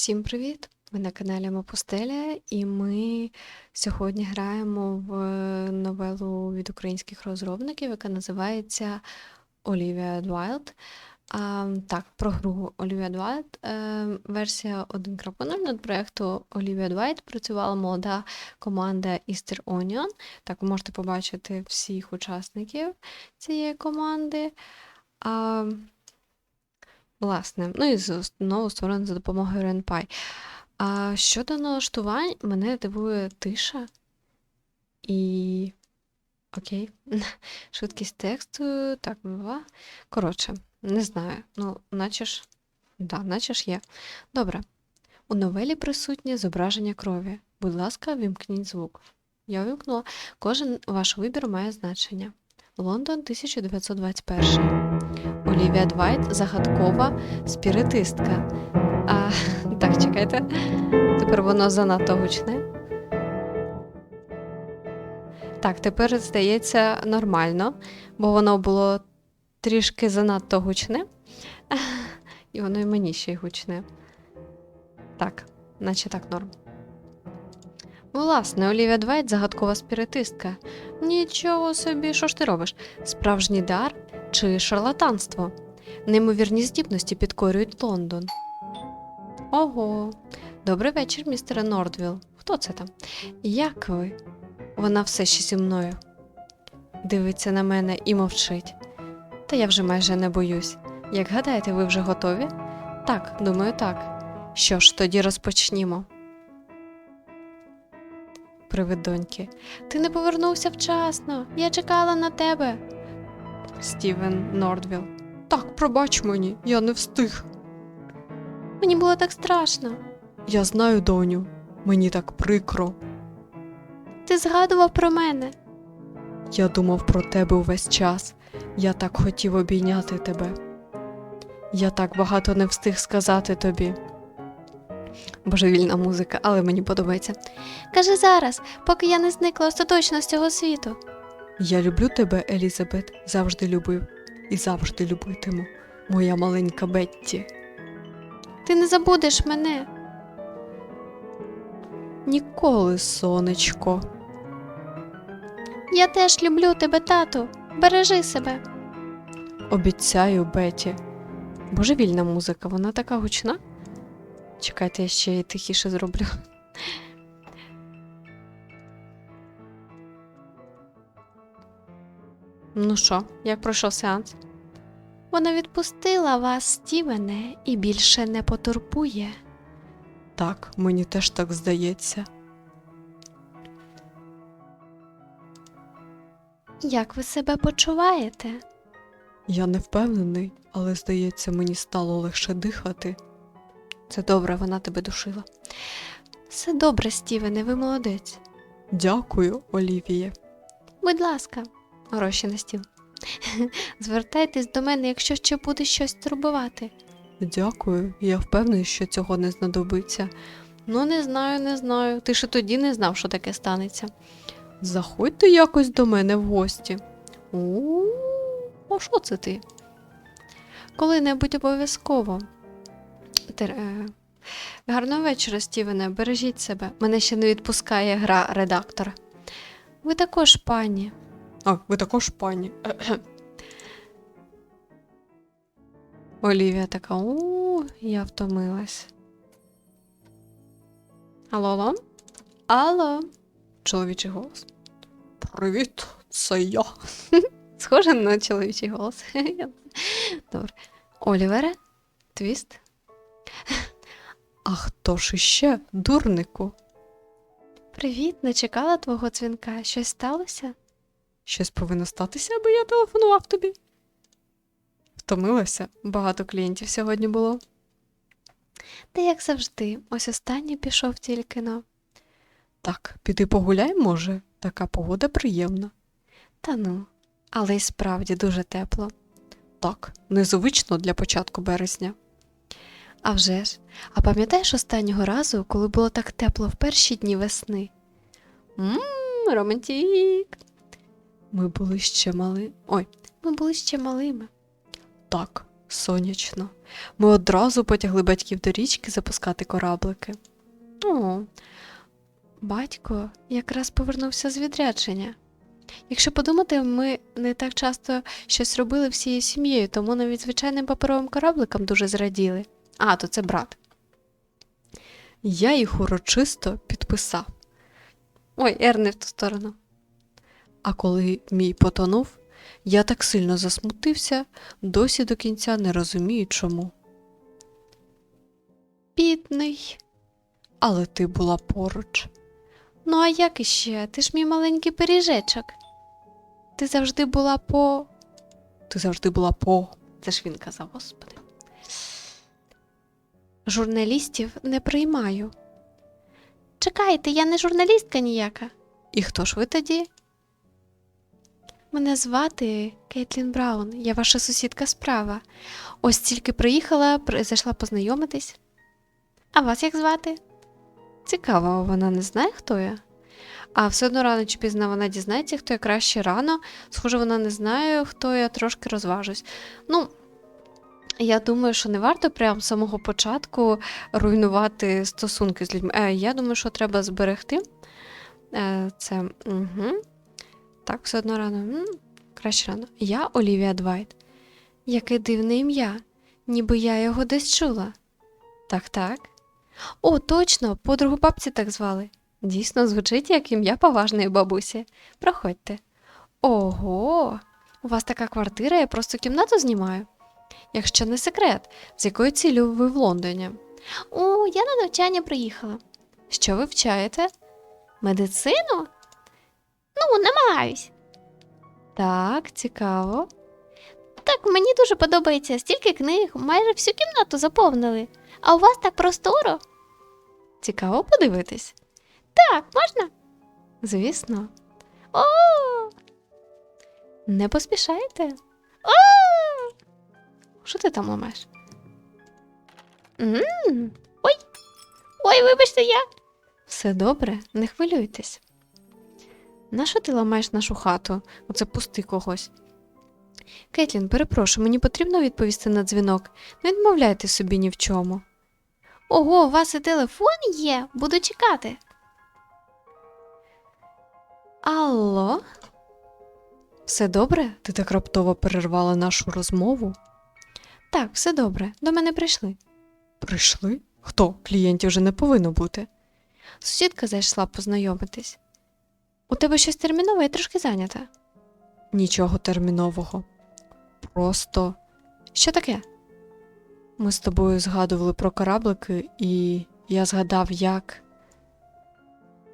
Всім привіт! Ви на каналі Мапустеля, і ми сьогодні граємо в новелу від українських розробників, яка називається Olivia Wilde. А, так, про гру Olivia Wilde. Е, версія 1.0 над проєкту Olivia Wilde працювала молода команда Easter Onion. Так, ви можете побачити всіх учасників цієї команди. А, Власне, ну і знову створено за допомогою RenPy. А щодо налаштувань, мене дивує тиша і. Окей. Швидкість тексту. Так, бува. Коротше, не знаю. Ну, наче ж. Да, наче ж є. Добре. У новелі присутнє зображення крові. Будь ласка, вімкніть звук. Я вимкнула. Кожен ваш вибір має значення. Лондон 1921. Олівія Двайт загадкова спіритистка. А, так, чекайте. Тепер воно занадто гучне. Так, тепер здається нормально, бо воно було трішки занадто гучне. І воно і мені ще й гучне. Так, наче так норм. Власне, Олівія Двайт загадкова спіритистка. Нічого собі, що ж ти робиш? Справжній дар чи шарлатанство? Неймовірні здібності підкорюють Лондон. Ого. Добрий вечір, містере Нордвіл. Хто це там? Як ви? Вона все ще зі мною. Дивиться на мене і мовчить. Та я вже майже не боюсь. Як гадаєте, ви вже готові? Так, думаю, так. Що ж, тоді розпочнімо. Привид доньки. Ти не повернувся вчасно. Я чекала на тебе. Стівен Нордвіл. Так, пробач мені, я не встиг. Мені було так страшно. Я знаю, доню, мені так прикро. Ти згадував про мене. Я думав про тебе увесь час. Я так хотів обійняти тебе. Я так багато не встиг сказати тобі. Божевільна музика, але мені подобається. Кажи зараз, поки я не зникла остаточно з цього світу. Я люблю тебе, Елізабет, завжди любив і завжди любитиму, моя маленька Бетті. Ти не забудеш мене. Ніколи, сонечко. Я теж люблю тебе, тату. Бережи себе. Обіцяю, Беті. Божевільна музика, вона така гучна. Чекайте, я ще її тихіше зроблю. Ну що, як пройшов сеанс? Вона відпустила вас, Стівене, і більше не потурбує. Так, мені теж так здається. Як ви себе почуваєте? Я не впевнений, але здається, мені стало легше дихати. Це добре, вона тебе душила. Все добре, Стівене, ви молодець. Дякую, Олівіє. Будь ласка, гроші на стіл. Звертайтесь до мене, якщо ще буде щось турбувати. Дякую, я впевнений, що цього не знадобиться. Ну, не знаю, не знаю. Ти і тоді не знав, що таке станеться. Заходьте якось до мене в гості. А що це ти? Коли-небудь обов'язково. Тер... е, Гарного вечора, Стівене, бережіть себе. Мене ще не відпускає гра редактора. Ви також, пані. А, ви також, пані. Олівія така, у, я втомилась. Алло, алло? Алло. Чоловічий голос. Привіт, це я. Схоже на чоловічий голос. Добре. Олівере? Твіст? А хто ж іще, дурнику? Привіт, не чекала твого дзвінка. Щось сталося? Щось повинно статися, аби я телефонував тобі. Втомилася, багато клієнтів сьогодні було. Та як завжди, ось останній пішов тільки но. Так, піди погуляй, може, така погода приємна. Та ну, але й справді дуже тепло. Так, незвично для початку березня. А вже ж, а пам'ятаєш останнього разу, коли було так тепло в перші дні весни? Мм, романтик. Ми були ще мали. Ой, ми були ще малими. Так, сонячно. Ми одразу потягли батьків до річки запускати кораблики. О, батько якраз повернувся з відрядження. Якщо подумати, ми не так часто щось робили всією сім'єю, тому навіть звичайним паперовим корабликам дуже зраділи. А, то це брат. Я їх урочисто підписав. Ой, Ер не в ту сторону. А коли мій потонув, я так сильно засмутився, досі до кінця не розумію чому. Бідний. Але ти була поруч. Ну, а як іще? Ти ж мій маленький пиріжечок. Ти завжди була по. Ти завжди була по. Це ж він казав, господи. Журналістів не приймаю. Чекайте, я не журналістка ніяка. І хто ж ви тоді? Мене звати Кейтлін Браун, я ваша сусідка справа. Ось тільки приїхала, зайшла познайомитись. А вас як звати? Цікаво, вона не знає, хто я. А все одно рано чи пізно вона дізнається, хто я краще рано. Схоже, вона не знає, хто я трошки розважусь. Ну, я думаю, що не варто прямо з самого початку руйнувати стосунки з людьми. Е, я думаю, що треба зберегти е, це. Угу. Так, все одно рано. Краще рано. Я Олівія Двайт. Яке дивне ім'я, ніби я його десь чула. Так, так. О, точно, подругу бабці так звали. Дійсно, звучить як ім'я поважної бабусі. Проходьте. Ого, у вас така квартира, я просто кімнату знімаю. Якщо не секрет, з якою ціллю ви в Лондоні? О, я на навчання приїхала. Що ви вчаєте? Медицину? Ну, намагаюсь. Так, цікаво. Так, мені дуже подобається стільки книг, майже всю кімнату заповнили. А у вас так просторо? Цікаво подивитись. Так, можна? Звісно. О! Не поспішайте. О! Що ти там ламаєш? м Ой. Ой, вибачте, я. Все добре, не хвилюйтесь. Нащо ти ламаєш нашу хату? Оце пусти когось. Кетлін, перепрошую, мені потрібно відповісти на дзвінок. Не відмовляйте собі ні в чому. Ого, у вас і телефон є. Буду чекати. Алло? Все добре? Ти так раптово перервала нашу розмову? Так, все добре. До мене прийшли. Прийшли? Хто? Клієнтів вже не повинно бути. Сусідка зайшла познайомитись. У тебе щось термінове, я трошки зайнята. Нічого термінового. Просто. Що таке? Ми з тобою згадували про кораблики, і я згадав, як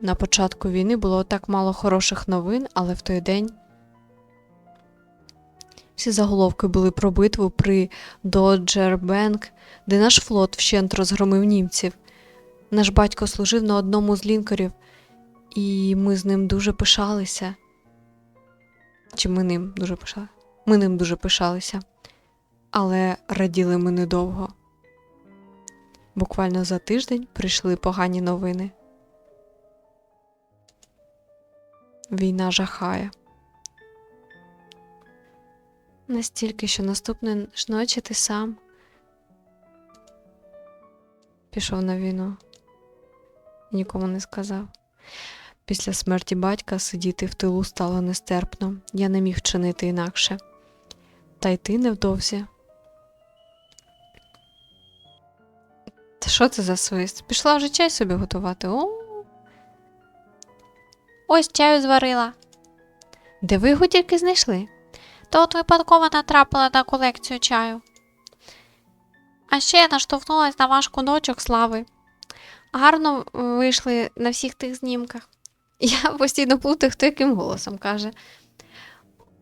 на початку війни було так мало хороших новин, але в той день всі заголовки були про битву при Доджер Бенк, де наш флот вщент розгромив німців. Наш батько служив на одному з лінкорів, і ми з ним дуже пишалися. Чи ми ним дуже пишалися? Ми ним дуже пишалися. Але раділи ми недовго. Буквально за тиждень прийшли погані новини. Війна жахає. Настільки, що наступної ж ночі ти сам пішов на війну і нікому не сказав. Після смерті батька сидіти в тилу стало нестерпно, я не міг чинити інакше. Та й ти невдовзі. Та що це за свист? Пішла вже чай собі готувати. О. Ось чаю зварила. Де ви його тільки знайшли? То от випадково натрапила на колекцію чаю. А ще я наштовхнулась на ваш кудочок слави. Гарно вийшли на всіх тих знімках. Я постійно плутаю, хто яким голосом каже.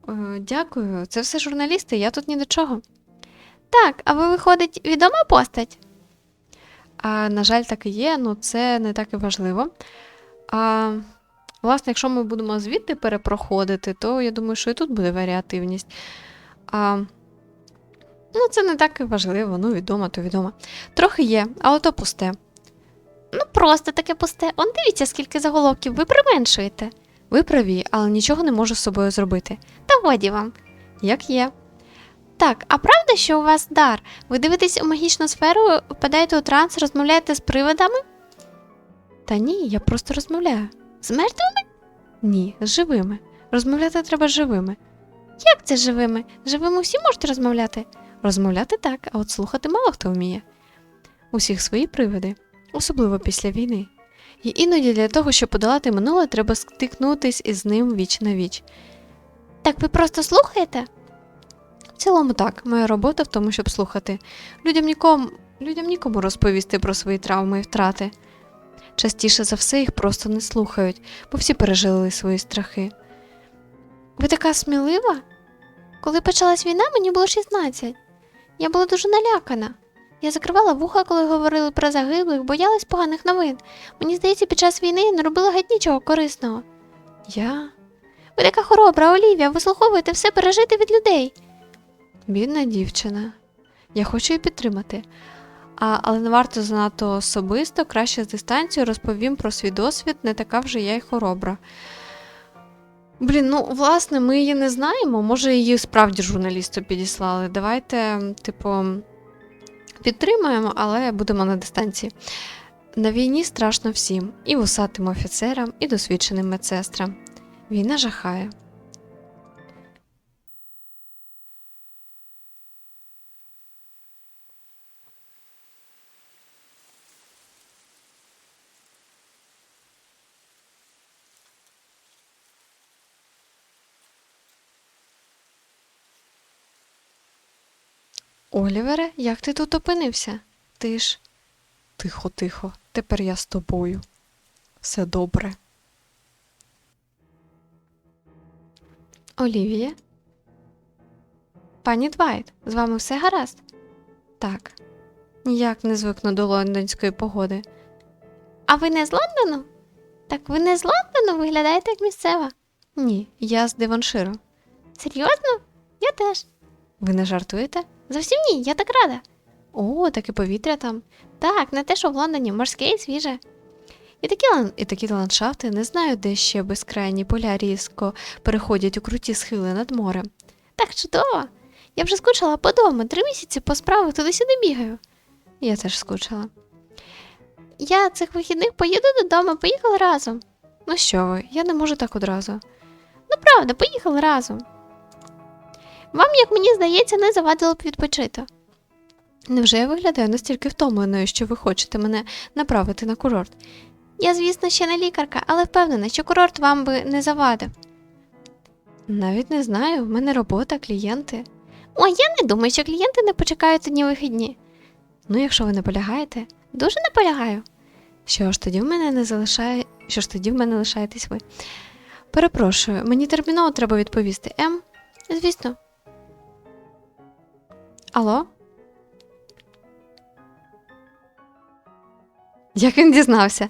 «Е, Дякую, це все журналісти, я тут ні до чого. Так, а ви, виходить, відома постать? А, на жаль, так і є, але це не так і важливо. А, власне, якщо ми будемо звідти перепроходити, то я думаю, що і тут буде варіативність. А, ну, це не так і важливо, ну, відомо, то відомо. Трохи є, але то пусте. Ну, просто таке пусте. Он дивіться, скільки заголовків, ви применшуєте. Ви праві, але нічого не можу з собою зробити. Та годі вам. Як є. Так, а правда, що у вас дар? Ви дивитесь у магічну сферу, впадаєте у транс, розмовляєте з привидами? Та ні, я просто розмовляю. З мертвими? Ні, з живими. Розмовляти треба з живими. Як це живими? Живими всі можете розмовляти? Розмовляти так, а от слухати мало хто вміє. Усіх свої привиди, особливо після війни. І іноді для того, щоб подолати минуле, треба стикнутись із ним віч на віч. Так ви просто слухаєте? В цілому так, моя робота в тому, щоб слухати. Людям нікому, людям нікому розповісти про свої травми і втрати. Частіше за все їх просто не слухають, бо всі пережили свої страхи. Ви така смілива? Коли почалась війна, мені було 16. Я була дуже налякана. Я закривала вуха, коли говорили про загиблих, боялась поганих новин. Мені здається, під час війни я не робила геть нічого корисного. Я Ви така хоробра, Олівія, вислуховуєте все пережити від людей. бідна дівчина. Я хочу її підтримати. А, але не варто занадто особисто, краще з дистанцією розповім про свій досвід, не така вже я й хоробра. Блін, ну власне, ми її не знаємо. Може, її справді журналісту підіслали. Давайте, типу, підтримаємо, але будемо на дистанції. На війні страшно всім, і вусатим офіцерам, і досвідченим медсестрам. Війна жахає. Олівере, як ти тут опинився? Ти ж. Тихо, тихо, тепер я з тобою. Все добре. Олівія? Пані Двайт, з вами все гаразд? Так. Ніяк не звикну до лондонської погоди. А ви не з Лондону? Так ви не з Лондону виглядаєте як місцева. Ні, я з Деванширу. Серйозно? Я теж. Ви не жартуєте? Зовсім ні, я так рада. О, таке повітря там. Так, не те, що в Лондоні, морське і свіже. І такі, і такі ландшафти не знаю, де ще безкрайні поля різко переходять у круті схили над морем. Так чудово. Я вже скучила по дому, три місяці по справах туди-сюди бігаю. Я теж скучила. Я цих вихідних поїду додому, поїхали разом. Ну що ви, я не можу так одразу. Ну правда, поїхали разом. Вам, як мені здається, не завадило б відпочити. Невже я виглядаю настільки втомленою, що ви хочете мене направити на курорт? Я, звісно, ще не лікарка, але впевнена, що курорт вам би не завадив. Навіть не знаю, в мене робота, клієнти. Ой, я не думаю, що клієнти не почекають одні вихідні. Ну, якщо ви наполягаєте, Дуже наполягаю. що ж тоді в мене не залишає. Що ж тоді в мене лишаєтесь ви? Перепрошую, мені терміново треба відповісти. М. Звісно, Алло? Як він дізнався?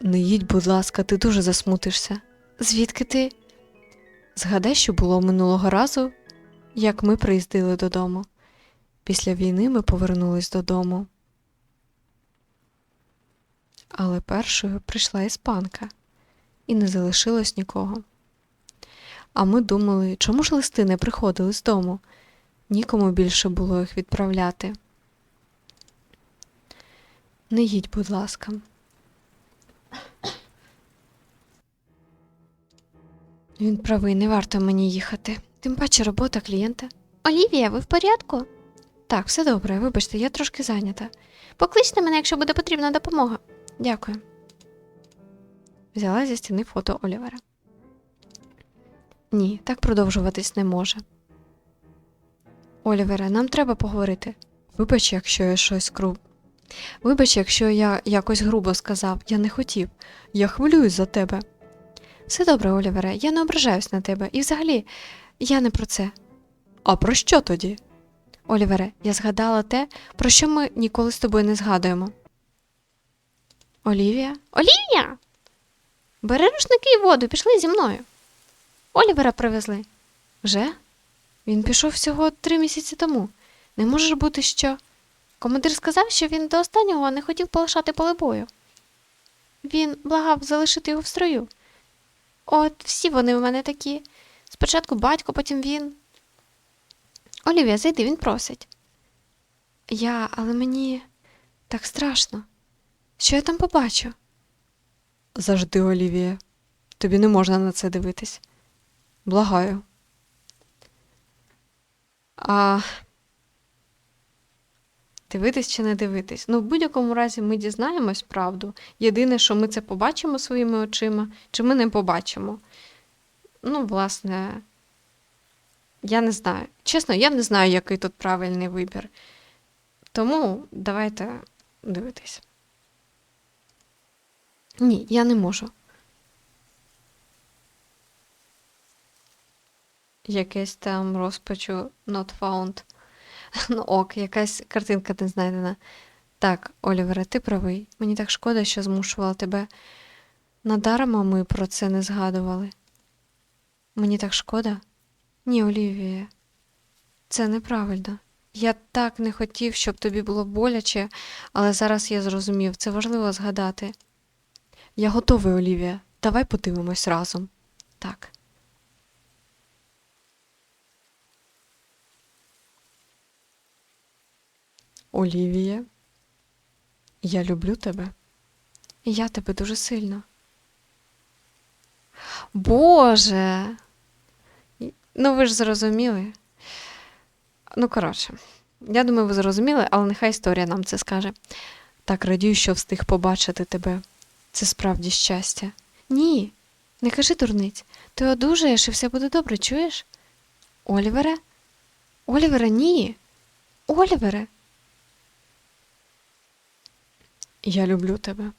Не їдь, будь ласка, ти дуже засмутишся. Звідки ти? Згадай, що було минулого разу, як ми приїздили додому. Після війни ми повернулись додому. Але першою прийшла іспанка, і не залишилось нікого. А ми думали, чому ж листи не приходили з дому? Нікому більше було їх відправляти. Не їдь, будь ласка. Він правий, не варто мені їхати. Тим паче робота клієнта. Олівія, ви в порядку? Так, все добре, вибачте, я трошки зайнята. Покличте мене, якщо буде потрібна допомога. Дякую. Взяла зі стіни фото Олівера. Ні, так продовжуватись не може. Олівере, нам треба поговорити. Вибач, якщо я щось груб. Вибач, якщо я якось грубо сказав, я не хотів. Я хвилююсь за тебе. Все добре, Олівере, я не ображаюсь на тебе. І взагалі, я не про це. А про що тоді? Олівере, я згадала те, про що ми ніколи з тобою не згадуємо. Олівія? Олівія! Бери рушники і воду, пішли зі мною. Олівера привезли. Вже? Він пішов всього три місяці тому. Не може бути, що. Командир сказав, що він до останнього не хотів полишати поле бою. Він благав залишити його в строю. От всі вони у мене такі. Спочатку батько, потім він. Олівія, зайди, він просить. Я, але мені так страшно. Що я там побачу? Завжди, Олівія. Тобі не можна на це дивитись. Благаю. А дивитись чи не дивитись? Ну, в будь-якому разі ми дізнаємось правду. Єдине, що ми це побачимо своїми очима, чи ми не побачимо. Ну, власне, я не знаю. Чесно, я не знаю, який тут правильний вибір. Тому давайте дивитись. Ні, я не можу. Якесь там розпачу not found. Ну ок, якась картинка не знайдена. Так, Олівере, ти правий. Мені так шкода, що змушувала тебе. Надарма ми про це не згадували. Мені так шкода? Ні, Олівія. Це неправильно. Я так не хотів, щоб тобі було боляче, але зараз я зрозумів, це важливо згадати. Я готовий, Олівія. Давай подивимось разом. Так. Олівія, я люблю тебе. Я тебе дуже сильно. Боже. Ну, ви ж зрозуміли. Ну, коротше, я думаю, ви зрозуміли, але нехай історія нам це скаже. Так радію, що встиг побачити тебе. Це справді щастя. Ні, не кажи дурниць. Ти одужаєш і все буде добре, чуєш? Олівере? Олівере, ні. Олівере. Я люблю тебе.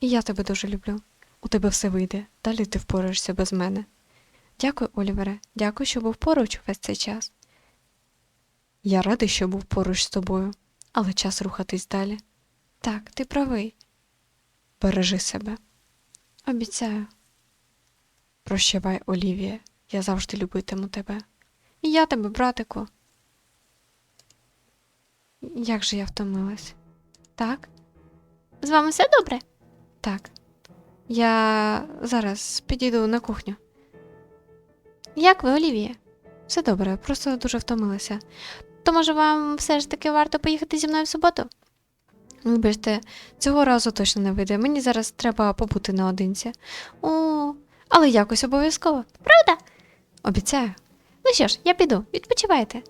І я тебе дуже люблю. У тебе все вийде. Далі ти впораєшся без мене. Дякую, Олівере. Дякую, що був поруч весь цей час. Я радий, що був поруч з тобою, але час рухатись далі. Так, ти правий. Бережи себе. Обіцяю. Прощавай, Олівія, я завжди любитиму тебе. І я тебе, братику. Як же я втомилась? Так? З вами все добре? Так. Я зараз підійду на кухню. Як ви, Олівія? Все добре, просто дуже втомилася. То може вам все ж таки варто поїхати зі мною в суботу? Вибачте, цього разу точно не вийде. Мені зараз треба побути наодинці. О, Але якось обов'язково. правда? Обіцяю. Ну що ж, я піду, відпочивайте.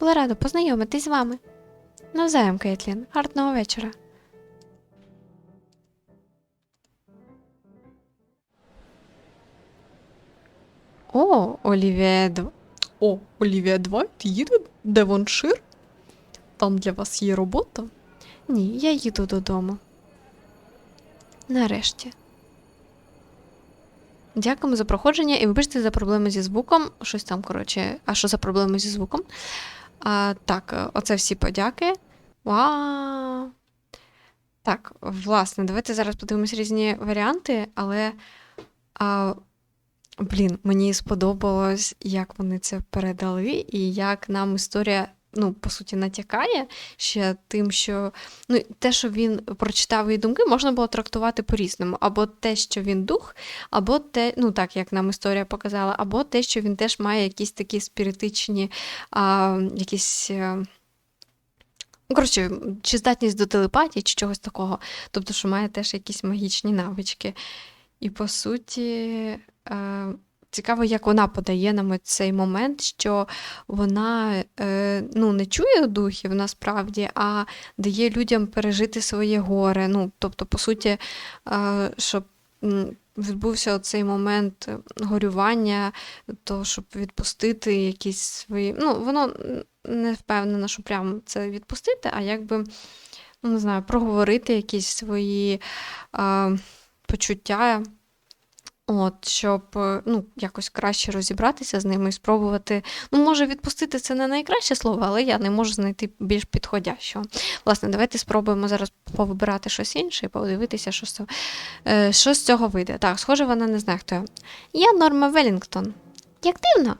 Була рада познайомитись з вами. Навзаєм, Кейтлін. Гарного вечора. О, Олівія Дв... О, Олівія Двайт їде в Девоншир? Там для вас є робота? Ні, я їду додому. Нарешті. Дякуємо за проходження і вибачте за проблеми зі звуком. Щось там, коротше, а що за проблеми зі звуком? А, так, оце всі подяки. Вау! Так, власне, давайте зараз подивимось різні варіанти, але. А, блін, мені сподобалось, як вони це передали, і як нам історія. Ну, по суті, натякає ще тим, що ну, те, що він прочитав її думки, можна було трактувати по-різному. Або те, що він дух, або те, ну так як нам історія показала, або те, що він теж має якісь такі спіритичні, а, якісь. е, Ну, коротше, чи здатність до телепатії, чи чогось такого. Тобто, що має теж якісь магічні навички. І по суті, цікаво, як вона подає нам цей момент, що вона е, ну, не чує духів насправді, а дає людям пережити своє горе. Ну, тобто, по суті, е, щоб відбувся цей момент горювання, то щоб відпустити якісь свої. Ну, воно не впевнена, що прямо це відпустити, а якби, ну, не знаю, проговорити якісь свої е, почуття. От, щоб е, ну, якось краще розібратися з ними і спробувати. Ну, може, відпустити це не найкраще слово, але я не можу знайти більш підходящого. Власне, давайте спробуємо зараз повибирати щось інше і подивитися, що з е, що з цього вийде. Так, схоже, вона не я. Я Норма Велінгтон. Як дивно.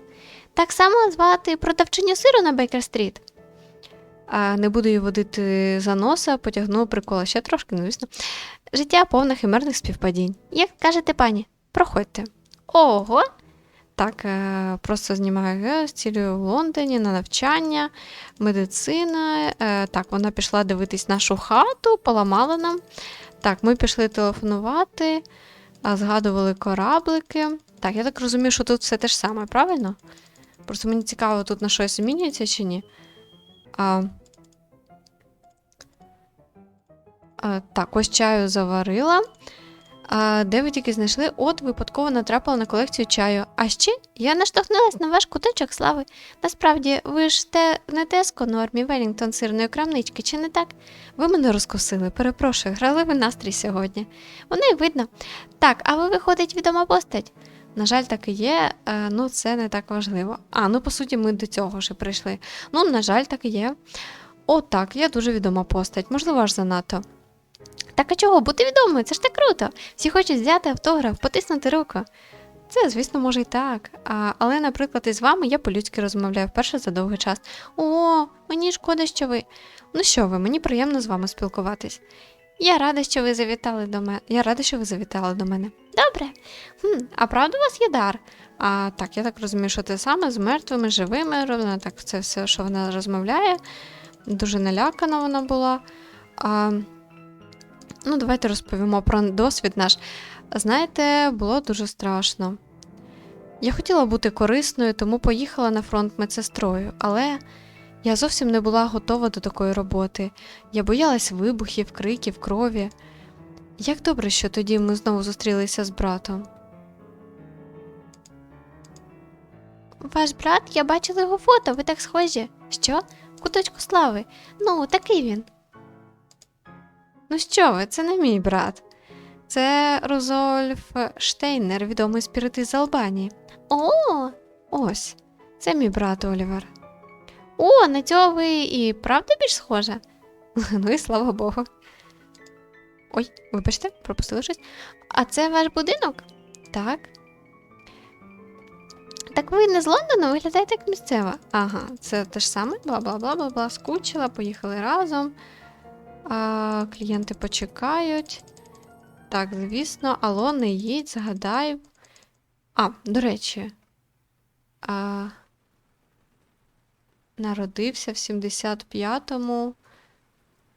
Так само звати продавчиню сиру на Бейкер-стріт. А не буду її водити за носа, потягну прикола ще трошки, ну, звісно. Життя повне химерних співпадінь. Як кажете, пані, Проходьте. ого, Так, е, просто знімаю гео, цілюю в Лондоні на навчання, медицина. Е, так, вона пішла дивитись нашу хату, поламала нам. Так, ми пішли телефонувати, згадували кораблики. Так, я так розумію, що тут все те ж саме, правильно? Просто мені цікаво, тут на щось змінюється чи ні. А, а, так, ось чаю заварила. А, де ви тільки знайшли? От випадково натрапила на колекцію чаю. А ще Я наштовхнулась на ваш куточок слави. Насправді, ви ж те не Теско Нормі Велінгтон сирної крамнички, чи не так? ви мене розкусили. Перепрошую, граливий настрій сьогодні. Воно й видно. Так, а ви виходить відома постать. На жаль, так і є, е, ну це не так важливо. А, ну по суті, ми до цього вже прийшли. Ну, на жаль, так і є. О, так, я дуже відома постать, можливо, аж занадто. Так а чого бути відомою? Це ж так круто. Всі хочуть взяти автограф, потиснути руку. Це, звісно, може і так. А, але, наприклад, із вами я по-людськи розмовляю вперше за довгий час. О, мені шкода, що ви. Ну що ви, мені приємно з вами спілкуватись. Я рада, що ви завітали до мене. Я рада, що ви завітали до мене. Добре. Хм, а правда у вас є дар? А так, я так розумію, що те саме з мертвими, живими, вона так це все, що вона розмовляє. Дуже налякана вона була. А, ну, давайте розповімо про досвід наш. Знаєте, було дуже страшно. Я хотіла бути корисною, тому поїхала на фронт медсестрою, але я зовсім не була готова до такої роботи. Я боялась вибухів, криків, крові. Як добре, що тоді ми знову зустрілися з братом. Ваш брат, я бачила його фото, ви так схожі. Що? Куточку слави. Ну, такий він. Ну що ви, це не мій брат. Це Розольф Штейнер, відомий спіритист з Албанії. О, Ось, це мій брат Олівер. о, на цього ви і правда більш схожа? Ну і слава Богу. Ой, вибачте, пропустили щось. А це ваш будинок? Так. Так ви не з Лондону виглядаєте як місцева. Ага, це те ж саме, бла бла бла бла бла скучила, поїхали разом. А, клієнти почекають. Так, звісно, алло, не їдь, згадай. А, до речі. А, народився в 75-му,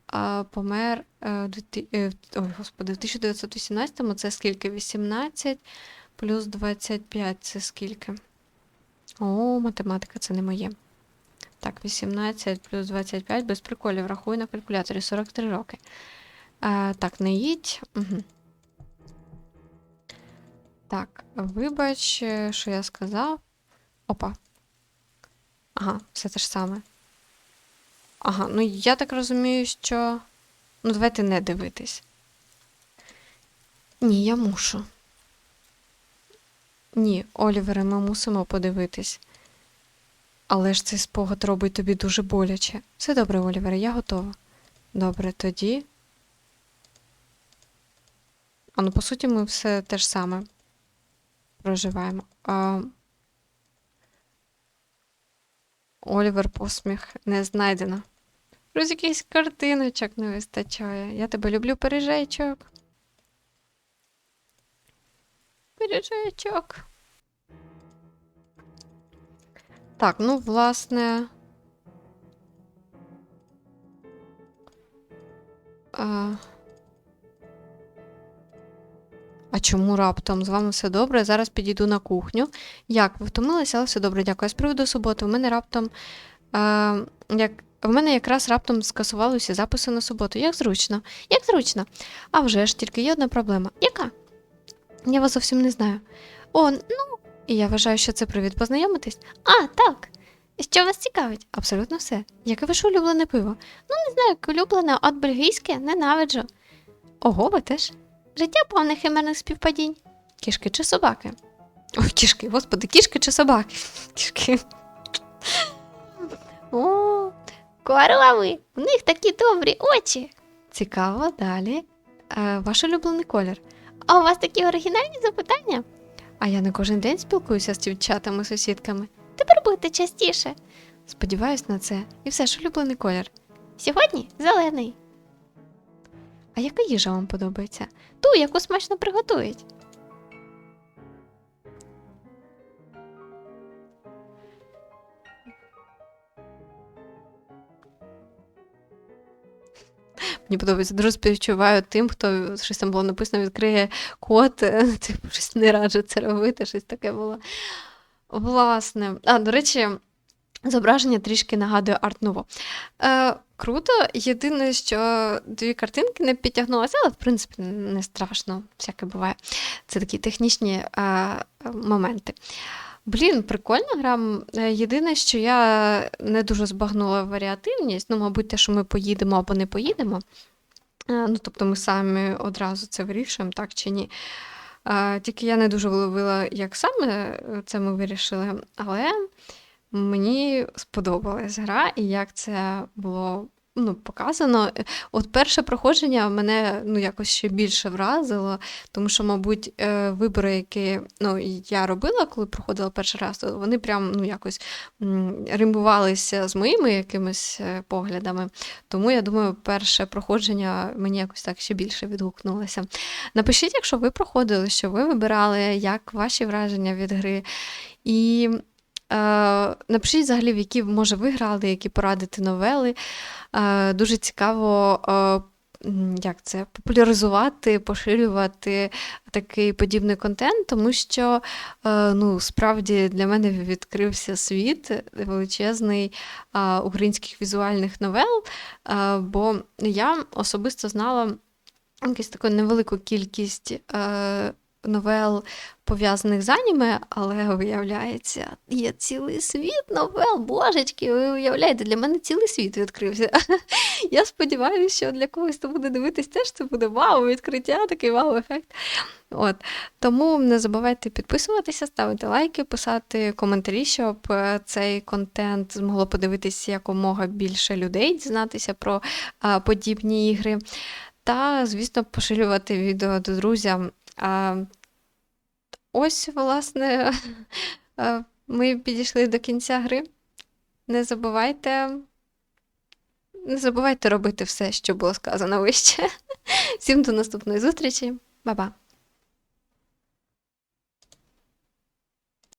а, помер е, в дві- е, ой, господи, в 1918-му це скільки? 18 плюс 25 це скільки? О, математика це не моє. Так, 18 плюс 25 без приколів. Рахую на калькуляторі 43 роки. А, так, не їдь. Угу. Так, вибач, що я сказав. Опа. Ага, все те ж саме. Ага, ну я так розумію, що. Ну, давайте не дивитись. Ні, я мушу. Ні, Олівере, ми мусимо подивитись. Але ж цей спогад робить тобі дуже боляче. Все добре, Олівере, я готова. Добре, тоді. А ну, по суті, ми все те ж саме проживаємо. А... Олівер посміх не знайдено. Друзі, якихось картиночок не вистачає. Я тебе люблю, пережечок. Пиріжечок. Так, ну, власне. А... а чому раптом? З вами все добре? Зараз підійду на кухню. Як? Ви втомилися, але все добре, дякую. З приводу суботи, в мене раптом. А, як... В мене якраз раптом скасували усі записи на суботу. Як зручно? Як зручно? А вже ж тільки є одна проблема. Яка? Я вас зовсім не знаю. О, ну, і я вважаю, що це привід познайомитись. А, так. Що вас цікавить? Абсолютно все. Яке ваше улюблене пиво? Ну, Не знаю, як улюблене, от бельгійське ненавиджу. Ого, ви теж? Життя повне химерних співпадінь. Кішки чи собаки? Ой, кішки, господи, кішки чи собаки? Кішки. О, корови, в них такі добрі очі. Цікаво, далі. Е, ваш улюблений колір. А у вас такі оригінальні запитання? А я не кожен день спілкуюся з дівчатами, сусідками. Тепер будете частіше. Сподіваюсь на це. І все ж улюблений колір. Сьогодні зелений. А яка їжа вам подобається? Ту, яку смачно приготують. Мені подобається. Дуже співчуваю тим, хто щось там було написано, відкриє код. Типу, щось не раджу це робити, щось таке було. Власне, а, до речі, зображення трішки нагадує Nouveau. Е, круто. Єдине, що дві картинки не підтягнулися, але в принципі не страшно, всяке буває. Це такі технічні е, моменти. Блін, прикольна гра. Е, Єдине, що я не дуже збагнула варіативність, ну, мабуть, те, що ми поїдемо або не поїдемо. Е, Ну, тобто ми самі одразу це вирішуємо, так чи ні. Е, Тільки я не дуже вловила, як саме це ми вирішили, але мені сподобалась гра і як це було ну, показано. От перше проходження мене ну, якось ще більше вразило, тому що, мабуть, е, вибори, які ну, я робила, коли проходила перший раз, то вони прям ну, якось м, римувалися з моїми якимись е, поглядами. Тому я думаю, перше проходження мені якось так ще більше відгукнулося. Напишіть, якщо ви проходили, що ви вибирали, як ваші враження від гри. І напишіть взагалі, в які може ви грали, які порадити новели. Е, дуже цікаво. Е, як це популяризувати, поширювати такий подібний контент, тому що е, ну, справді для мене відкрився світ величезний е, українських візуальних новел, е, бо я особисто знала якусь таку невелику кількість е, новел, пов'язаних з аніме, але виявляється, є цілий світ новел, божечки, ви уявляєте, для мене цілий світ відкрився. Я сподіваюся, що для когось, хто буде дивитись, теж це буде вау, відкриття, такий вау-ефект. От. Тому не забувайте підписуватися, ставити лайки, писати коментарі, щоб е, цей контент змогло подивитися якомога більше людей, дізнатися про а, подібні ігри. Та, звісно, поширювати відео до друзям. А, ось, власне, е, ми підійшли до кінця гри. Не забувайте. Не забувайте робити все, що було сказано вище. Всім до наступної зустрічі. Ба-ба!